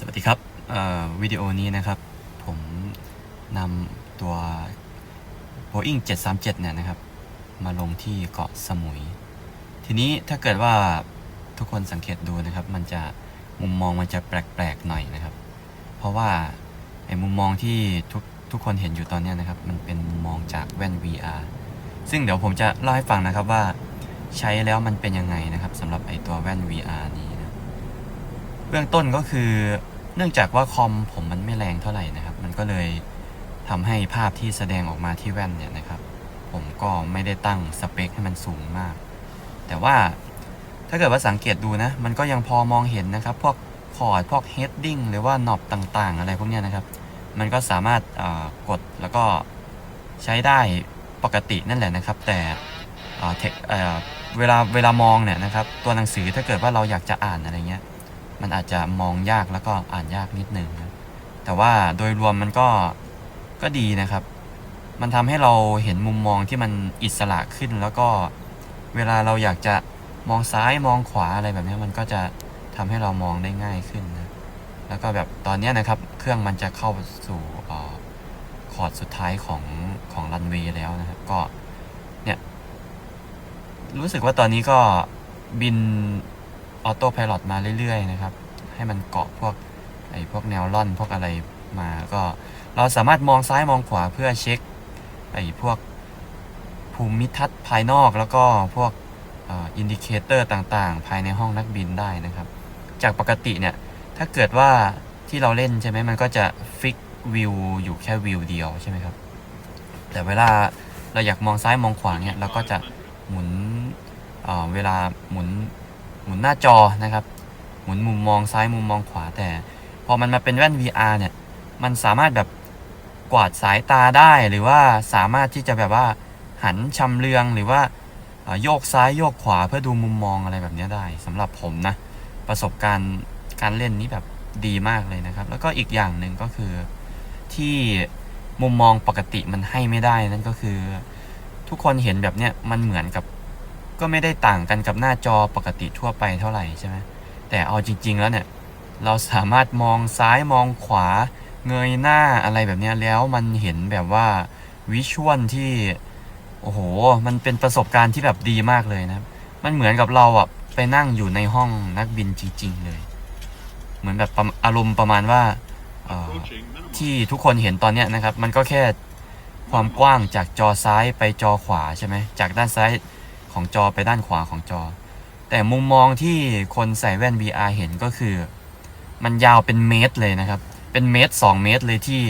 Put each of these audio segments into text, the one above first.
สวัสดีครับวิดีโอนี้นะครับ ผมนำตัว Boeing 737 เนี่ยนะครับ มาลงที่เกาะสมุย ทีนี้ถ้าเกิดว่าทุกคนสังเกตดูนะครับ มันจะมุมมองมันจะแปลกๆหน่อยนะครับ เพราะว่าไอ้มุมมองที่ทุกทุกคนเห็นอยู่ตอนนี้นะครับ มันเป็นมุมมองจากแว่น VR ซึ่งเดี๋ยวผมจะเล่าให้ฟังนะครับว่าใช้แล้วมันเป็นยังไงนะครับสำหรับไอ้ตัวแว่น VR นี้ เบื้องต้นก็คือเนื่องจากว่าคอมผมมันไม่แรงเท่าไหร่นะครับ มันก็เลยทำให้ภาพที่แสดงออกมาที่แว่นเนี่ยนะครับ ผมก็ไม่ได้ตั้งสเปคให้มันสูงมาก แต่ว่าถ้าเกิดว่าสังเกตดูนะ มันก็ยังพอมองเห็นนะครับ พวกคอร์ดพวกเฮดดิ้งหรือว่าน็อบต่างๆ อะไรพวกนี้นะครับ มันก็สามารถกดแล้วก็ใช้ได้ปกตินั่นแหละนะครับ แต่เเเวลาเวลามองเนี่ยนะครับ ตัวหนังสือถ้าเกิดว่าเราอยากจะอ่านอะไรเงี้ย มันอาจจะมองยากแล้วก็อ่านยากนิดนึงนะแต่ว่าโดยรวมมันก็ก็ดีนะครับ มันทำให้เราเห็นมุมมองที่มันอิสระขึ้น แล้วก็เวลาเราอยากจะมองซ้ายมองขวาอะไรแบบนี้มันก็จะทำให้เรามองได้ง่ายขึ้นนะแล้วก็แบบตอนนี้นะครับ เครื่องมันจะเข้าสู่เออคอร์ดสุดท้ายของของรันเวย์แล้วนะครับ ก็เนี่ย รู้สึกว่าตอนนี้ก็บิน ออโต้พายロมาเรื่อยๆนะครับ ให้มันเกาะพวกไอ้พวกแนวล่อนพวกอะไรมาก็เราสามารถมองซ้ายมองขวาเพื่อเช็คไอ้พวกภูมิทัศน์ภายนอกแล้วก็พวกอินดิเคเตอร์ต่างๆ ภายในห้องนักบินได้นะครับ จากปกติเนี่ย ถ้าเกิดว่าที่เราเล่นใช่ไหมมันก็จะฟิกวิวอยู่แค่วิวเดียวใช่ไหมครับ แต่เวลาเราอยากมองซ้ายมองขวาเนี่ยเราก็จะหมุนเเวลาหมุน หมุนหน้าจอนะครับ หมุนมุมมองซ้ายมุมมองขวาแต่ พอมันมาเป็นแว่น VR เนี่ย มันสามารถแบบกวาดสายตาได้หรือว่าสามารถที่จะแบบว่าหันชำเลืองหรือว่าโยกซ้ายโยกขวาเพื่อดูมุมมองอะไรแบบนี้ได้สำหรับผมนะ ประสบการณ์การเล่นนี้แบบดีมากเลยนะครับ แล้วก็อีกอย่างหนึ่งก็คือที่มุมมองปกติมันให้ไม่ได้นั่นก็คือ ทุกคนเห็นแบบเนี้ยมันเหมือนกับ ก็ไม่ได้ต่างกันกับหน้าจอปกติทั่วไปเท่าไหร่ใช่ไหมแต่เอาจริง ๆ แล้วเนี่ยเราสามารถมองซ้ายมองขวาเงยหน้าอะไรแบบนี้แล้วมันเห็นแบบว่าวิชวลที่โอ้โห มันเป็นประสบการณ์ที่แบบดีมากเลยนะมันเหมือนกับเราอะไปนั่งอยู่ในห้องนักบินจริงๆเลย เหมือนแบบอารมณ์ประมาณว่าที่ทุกคนเห็นตอนนี้นะครับ มันก็แค่ความกว้างจากจอซ้ายไปจอขวาใช่ไหมจากด้านซ้าย ของจอไปด้านขวาของจอ แต่มุมมองที่คนใส่แว่น VR เห็นก็คือ มันยาวเป็นเมตรเลยนะครับ เป็นเมตร 2 เมตรเลยที่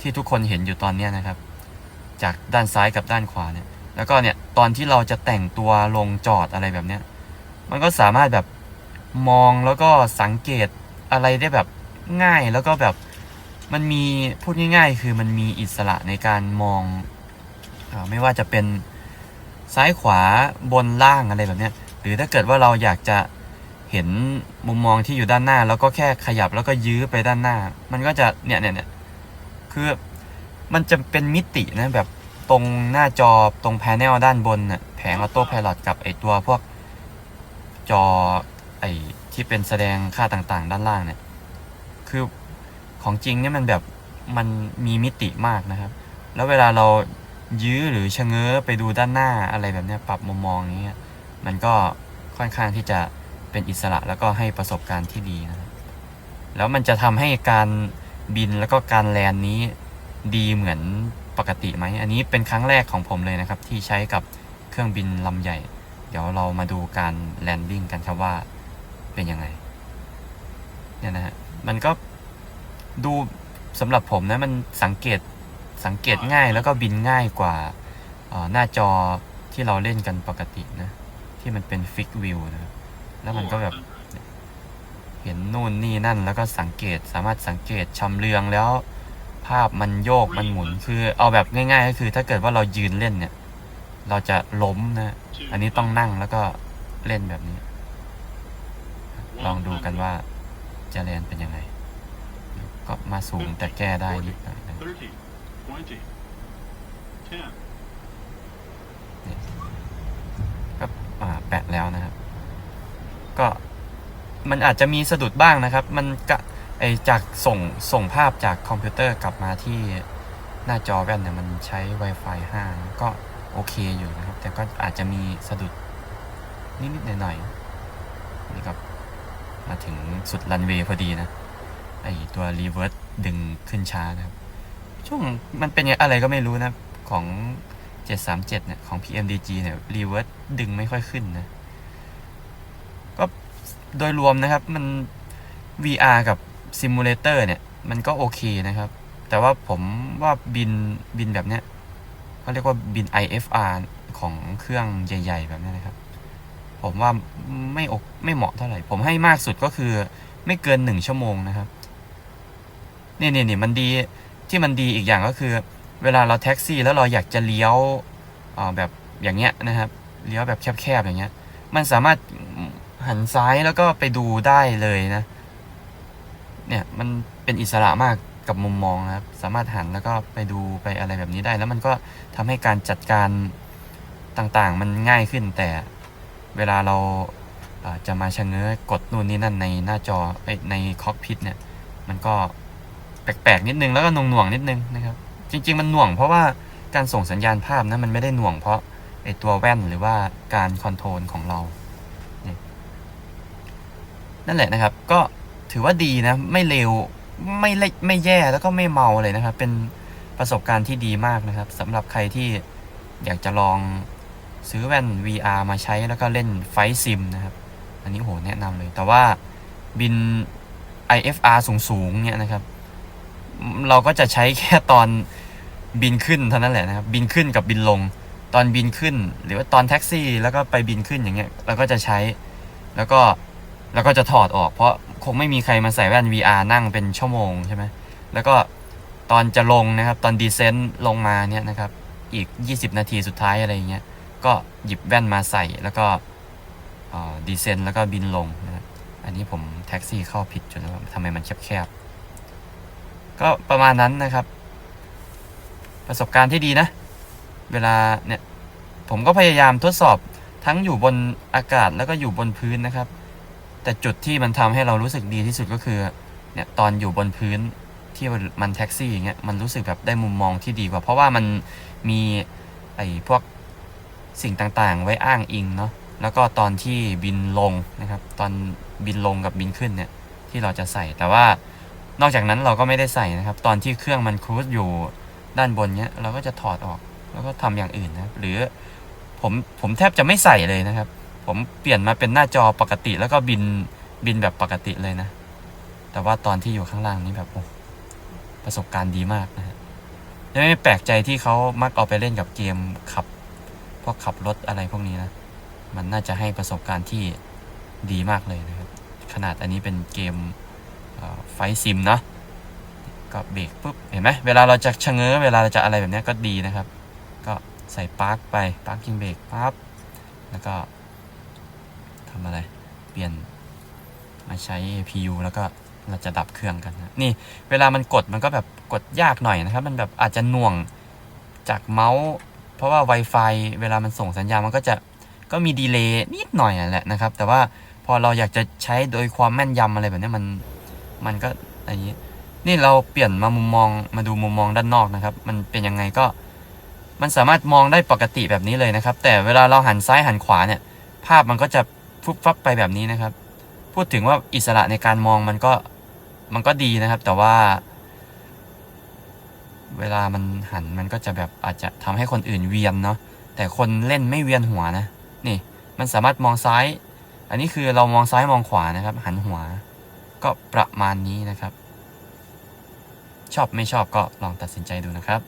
ที่ทุกคนเห็นอยู่ตอนนี้นะครับ จากด้านซ้ายกับด้านขวาเนี่ย แล้วก็เนี่ยตอนที่เราจะแต่งตัวลงจอดอะไรแบบเนี้ย มันก็สามารถแบบมองแล้วก็สังเกตอะไรได้แบบง่ายแล้วก็แบบมันมีพูดง่ายๆ คือมันมีอิสระในการมองอไม่ว่าจะเป็น ซ้ายขวาบนล่างอะไรแบบเนี้ยหรือถ้าเกิดว่าเราอยากจะเห็นมุมมองที่อยู่ด้านหน้า แล้วก็แค่ขยับแล้วก็ยื้อไปด้านหน้า มันก็จะเนี่ยเนี่ยเนี่ยคือมันจะเป็นมิตินะแบบตรงหน้าจอตรงแผงด้านบนน่ะแผงออโต้พายロกับไอตัวพวกจอไอที่เป็นแสดงค่าต่างๆ ด้านล่างเนี่ยคือของจริงเนี่ยมันแบบมันมีมิติมากนะครับ แล้วเวลาเรา ยื้อหรือชะเง้อไปดูด้านหน้าอะไรแบบนี้ปรับมุมมองอย่างนี้ มันก็ค่อนข้างที่จะเป็นอิสระแล้วก็ให้ประสบการณ์ที่ดีนะแล้วมันจะทำให้การบินแล้วก็การแลนนี้ดีเหมือนปกติไหม อันนี้เป็นครั้งแรกของผมเลยนะครับ ที่ใช้กับเครื่องบินลำใหญ่ เดี๋ยวเรามาดูการแลนดิ้งกันครับว่าเป็นยังไงเนี่ยนะฮะมันก็ดูสำหรับผมนะมันสังเกต สังเกตง่ายแล้วก็บินง่ายกว่าหน้าจอที่เราเล่นกันปกตินะ ที่มันเป็นฟิกวิวนะแล้วมันก็แบบเห็นนู่นนี่นั่นแล้วก็สังเกตสามารถสังเกตชำเลืองแล้ว ภาพมันโยกมันหมุนคือเอาแบบง่ายๆก็คือ ถ้าเกิดว่าเรายืนเล่นเนี่ย เราจะล้มนะ อันนี้ต้องนั่งแล้วก็เล่นแบบนี้ ลองดูกันว่าจะเรียนเป็นยังไง ก็มาสูงแต่แก้ได้นิดหน่อยนะ Thirty, twenty, ten. ก็อ่าแปะแล้วนะครับ ก็มันอาจจะมีสะดุดบ้างนะครับ มันกะไอจากส่งส่งภาพจากคอมพิวเตอร์กลับมาที่หน้าจอแว่นเนี่ยมันใช้ Wi-Fi 5ก็โอเคอยู่นะครับ แต่ก็อาจจะมีสะดุดนิดๆหน่อยๆนี่ก็มาถึงสุดรันเวย์พอดีนะไอตัวรีเวิร์สดึงขึ้นช้านะครับ ช่วงมันเป็นอะไรก็ไม่รู้นะ ของ 737 เนี่ย ของ PMDG เนี่ยรีเวิร์สดึงไม่ค่อยขึ้นนะ ก็โดยรวมนะครับมัน VR กับซิมูเลเตอร์เนี่ย มันก็โอเคนะครับ แต่ว่าผมว่าบินบินแบบเนี้ยเขาเรียกว่าบิน IFR ของเครื่องใหญ่ ๆ แบบนี้นะครับ ผมว่าไม่โอไม่เหมาะเท่าไหร่ ผมให้มากสุดก็คือไม่เกินหนึ่งชั่วโมงนะครับ นี่นี่นี่มันดี ที่มันดีอีกอย่างก็คือ เวลาเราแท็กซี่แล้วเราอยากจะเลี้ยวแบบอย่างเงี้ยนะครับเลี้ยวแบบแคบๆอย่างเงี้ย มันสามารถหันซ้ายแล้วก็ไปดูได้เลยนะ เนี่ยมันเป็นอิสระมากกับมุมมองนะครับ สามารถหันแล้วก็ไปดูไปอะไรแบบนี้ได้ แล้วมันก็ทำให้การจัดการต่างๆ มันง่ายขึ้น แต่เวลาเราจะมาชะเง้อกดนู่นนี่นั่นในหน้าจอในคอกพิทเนี่ย มันก็ แปลกๆนิดนึงแล้วก็หน่วงๆนิดนึงนะครับ จริง ๆ มันหน่วงเพราะว่าการส่งสัญญาณภาพนะมันไม่ได้หน่วงเพราะไอตัวแว่นหรือว่าการคอนโทรลของเรานั่นแหละนะครับ ก็ถือว่าดีนะ ไม่เลวไม่เล็กไม่แย่แล้วก็ไม่เมาเลยนะครับ เป็นประสบการณ์ที่ดีมากนะครับสำหรับใครที่อยากจะลองซื้อแว่น VR มาใช้แล้วก็เล่นไฟซิมนะครับ อันนี้โหแนะนำเลย แต่ว่าบิน IFR สูงๆเนี่ยนะครับ เราก็จะใช้แค่ตอนบินขึ้นเท่านั้นแหละนะครับ บินขึ้นกับบินลง ตอนบินขึ้น หรือว่าตอนแท็กซี่ แล้วก็ไปบินขึ้นอย่างเงี้ยเราก็จะใช้แล้วก็แล้วก็จะถอดออกเพราะคงไม่มีใครมาใส่แว่น VR นั่งเป็นชั่วโมงใช่ไหมแล้วก็ตอนจะลงนะครับ ตอนดีเซนต์ลงมาเนี่ยนะครับ อีก 20 นาทีสุดท้ายอะไรเงี้ยก็หยิบแว่นมาใส่แล้วก็ดีเซนต์แล้วก็บินลงนะครับอันนี้ผมแท็กซี่เข้าผิดจนทำไมมันแคบๆ ก็ประมาณนั้นนะครับ ประสบการณ์ที่ดีนะ เวลาเนี่ยผมก็พยายามทดสอบทั้งอยู่บนอากาศแล้วก็อยู่บนพื้นนะครับ แต่จุดที่มันทำให้เรารู้สึกดีที่สุดก็คือเนี่ยตอนอยู่บนพื้นที่มันแท็กซี่อย่างเงี้ยมันรู้สึกแบบได้มุมมองที่ดีกว่า เพราะว่ามันมีไอ้พวกสิ่งต่างๆ ไว้อ้างอิงเนาะแล้วก็ตอนที่บินลงนะครับ ตอนบินลงกับบินขึ้นเนี่ยที่เราจะใส่แต่ว่า นอกจากนั้นเราก็ไม่ได้ใส่นะครับ ตอนที่เครื่องมันครูซอยู่ด้านบนเนี้ย เราก็จะถอดออกแล้วก็ทำอย่างอื่นนะหรือผมผมแทบจะไม่ใส่เลยนะครับ ผมเปลี่ยนมาเป็นหน้าจอปกติแล้วก็บินบินแบบปกติเลยนะ แต่ว่าตอนที่อยู่ข้างล่างนี้แบบโอ้ประสบการณ์ดีมากนะฮะยังไม่แปลกใจที่เขามักเอาไปเล่นกับเกมขับพวกขับรถอะไรพวกนี้นะมันน่าจะให้ประสบการณ์ที่ดีมากเลยนะครับ ขนาดอันนี้เป็นเกม ไฟซิมเนาะก็เบรกปุ๊บเห็นไหมเวลาเราจะชะเง้อเวลาเราจะอะไรแบบนี้ก็ดีนะครับ ก็ใส่ปาร์กไปปาร์กิ้งเบรกปั๊บแล้วก็ทำอะไรเปลี่ยนมาใช้ PU แล้วก็เราจะดับเครื่องกันนะนี่เวลามันกดมันก็แบบกดยากหน่อยนะครับ มันแบบอาจจะหน่วงจากเมาส์ เพราะว่า Wi-Fi เวลามันส่งสัญญาณมันก็จะก็มีดีเลย์นิดหน่อยแหละนะครับ แต่ว่าพอเราอยากจะใช้โดยความแม่นยำอะไรแบบนี้มัน มันก็อย่างนี้ นี่เราเปลี่ยนมามุมมองมาดูมุมมองด้านนอกนะครับ มันเป็นยังไงก็ มันสามารถมองได้ปกติแบบนี้เลยนะครับ แต่เวลาเราหันซ้ายหันขวาเนี่ย ภาพมันก็จะฟุบฟับไปแบบนี้นะครับ พูดถึงว่าอิสระในการมองมันก็มันก็ดีนะครับ แต่ว่า เวลามันหันมันก็จะแบบอาจจะทำให้คนอื่นเวียนเนาะแต่คนเล่นไม่เวียนหัวนะ นี่ มันสามารถมองซ้าย อันนี้คือเรามองซ้ายมองขวานะครับ หันหัว ก็ประมาณนี้นะครับ ชอบไม่ชอบก็ลองตัดสินใจดูนะครับ